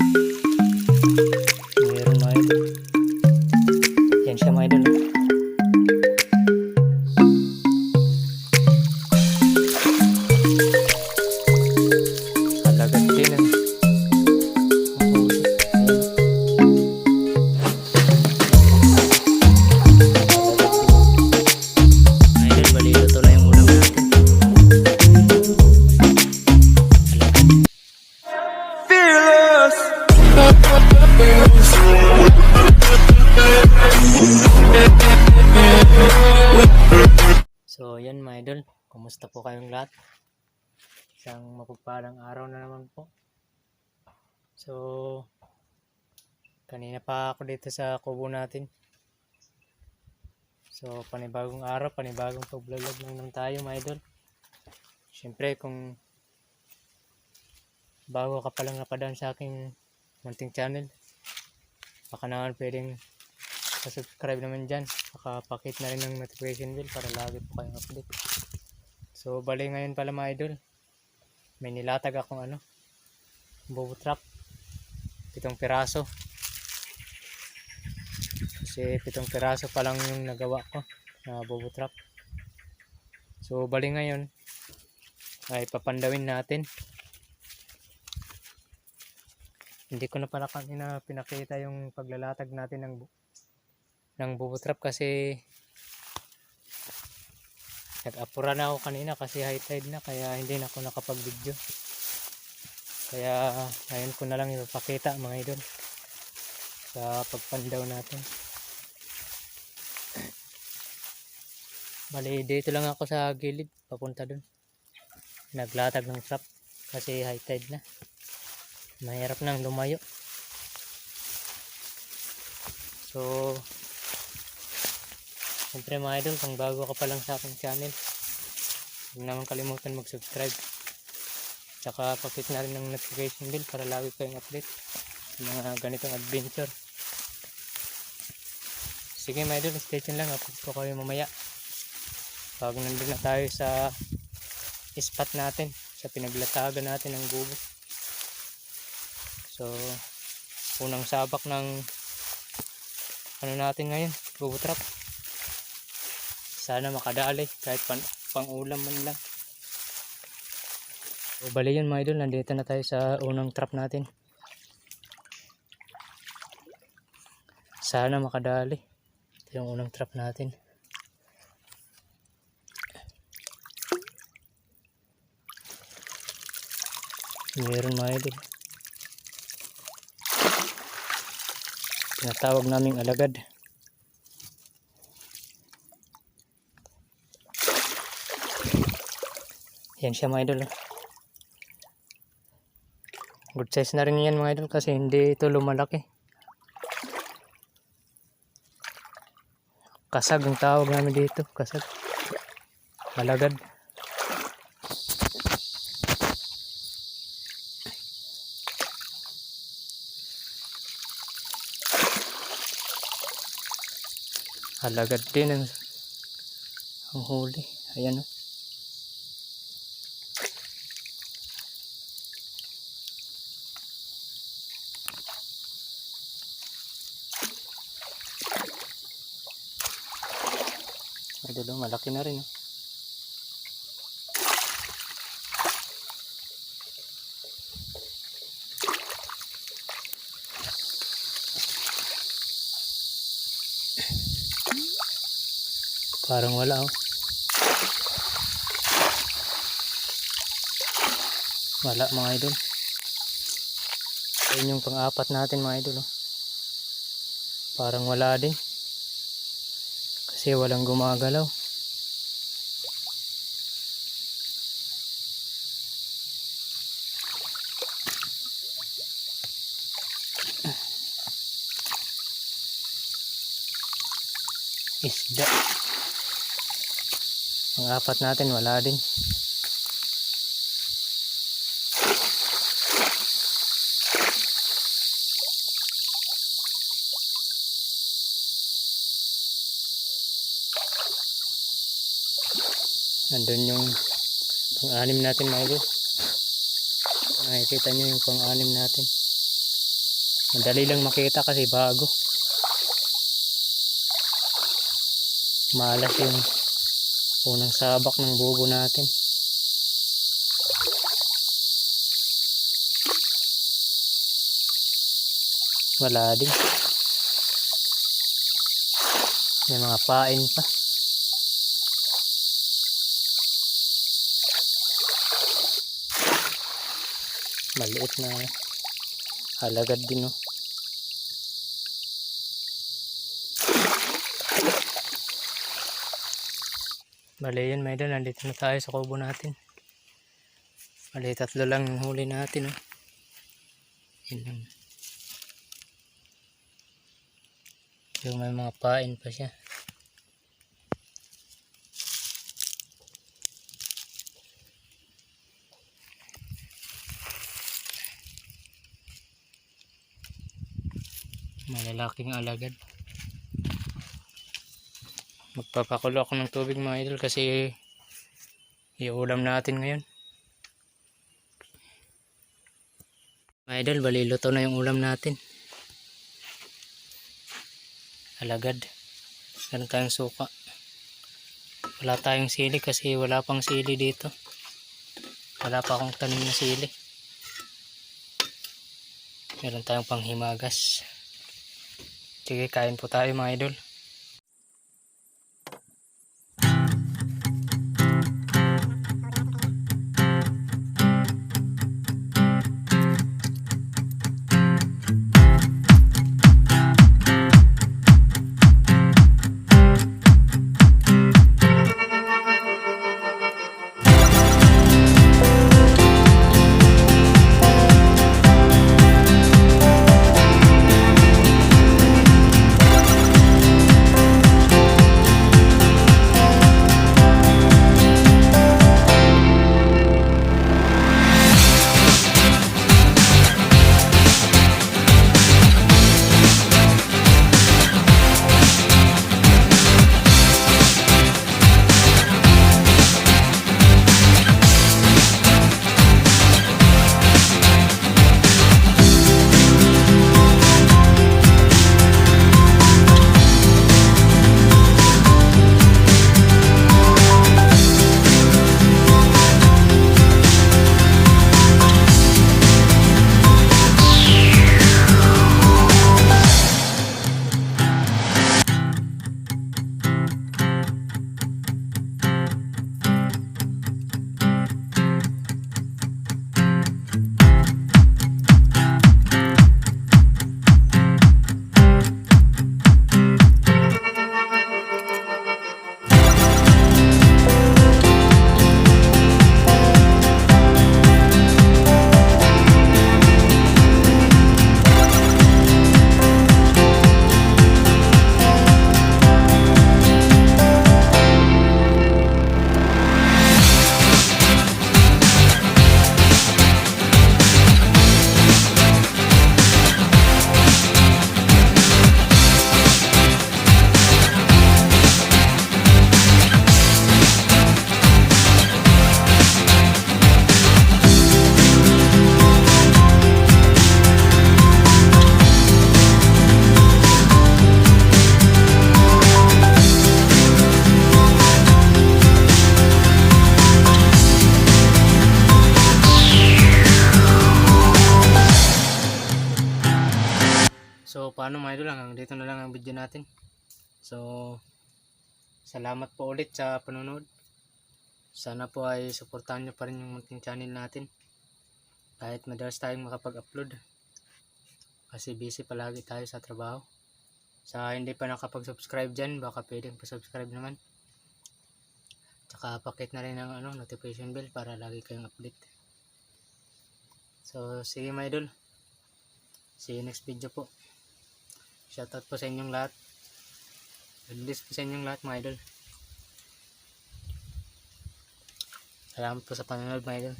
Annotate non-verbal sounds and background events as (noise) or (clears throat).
Meron idol. Kumusta po kayong lahat? Isang mapagpalang araw na naman po. So, kanina pa ako dito sa kubo natin. So, panibagong araw, panibagong pag-vlog naman tayo mga idol. Siyempre, kung bago ka palang napadaan sa aking munting channel, baka naman pwedeng subscribe naman dyan. Baka pakit na rin ng notification bell para lagi po kayong update. So, bali ngayon pala mga idol. May nilatag akong ano, bobo trap. Pitong piraso. Kasi pitong piraso pa lang yung nagawa ko na bobo trap. So, bali ngayon ay papandawin natin. Hindi ko na pala kanina pinakita yung paglalatag natin ng ng bobo trap kasi nag-apura na ako kanina kasi high tide na kaya hindi na ako nakapag-video. Kaya ngayon ko na lang ipapakita mga idol sa pagpandaw natin. (clears throat) Bali, dito lang ako sa gilid papunta dun. Naglatag ng trap kasi high tide na. Mahirap nang lumayo. So, Siyempre mga idol, kung bago ka pa lang sa aking channel, huwag naman kalimutan mag-subscribe. Tsaka pakit na rin ng notification bell para lagi kayong update sa mga ganitong adventure. Sige mga idol, stay tuned lang. Update ko kayo mamaya. Pag nandun na tayo sa spot natin, sa pinaglatagan natin ng gubo. So, unang sabak ng ano natin ngayon, gubo trap. Sana makadali kahit pan, pang ulam man lang. So, bali yun mga idol, nandito na tayo sa unang trap natin. Sana makadali. Ito yung unang trap natin. Meron mga idol. Tinatawag naming alagad. Yan siya mga idol. oh. Good size na rin yan mga idol kasi hindi ito lumalaki. Kasag ang tawag namin dito. Kasag. Malagad. Halagad din ang, ang huli. Ayan o. Idol, oh, malaki na rin. Oh. Parang wala oh. Wala mga idol. Ayun yung pang-apat natin mga idol oh. Parang wala din. Kasi walang gumagalaw. Isda. Ang apat natin wala din. Nandun yung pang-anim natin mga idol. Nakikita nyo yung pang-anim natin. Madali lang makita kasi bago. Malas yung unang sabak ng bugo natin. Wala din. May mga pain pa. Maliit na halagad din oh. Bale yun idol, nandito na tayo sa kubo natin. Bale tatlo lang yung huli natin oh. Yung may mga pain pa siya. Malalaking alagad. Magpapakulo ako ng tubig mga idol kasi iulam natin ngayon. Mga idol, bali luto na yung ulam natin. Alagad. Meron tayong suka. Wala tayong sili kasi wala pang sili dito. Wala pa akong tanim na sili. Meron tayong panghimagas. Sige, kain po tayo mga idol. Natin. So salamat po ulit sa panonood. Sana po ay suportahan nyo pa rin yung munting channel natin. Kahit madalas tayong makapag-upload. Kasi busy palagi tayo sa trabaho. Sa hindi pa nakapag-subscribe dyan, baka pwedeng pa-subscribe naman. Tsaka pakit na rin ang ano, notification bell para lagi kayong update. So sige mga idol. See you next video po. Shoutout po sa inyong lahat. God bless po sa inyong lahat mga idol. Salamat po sa panonood mga idol.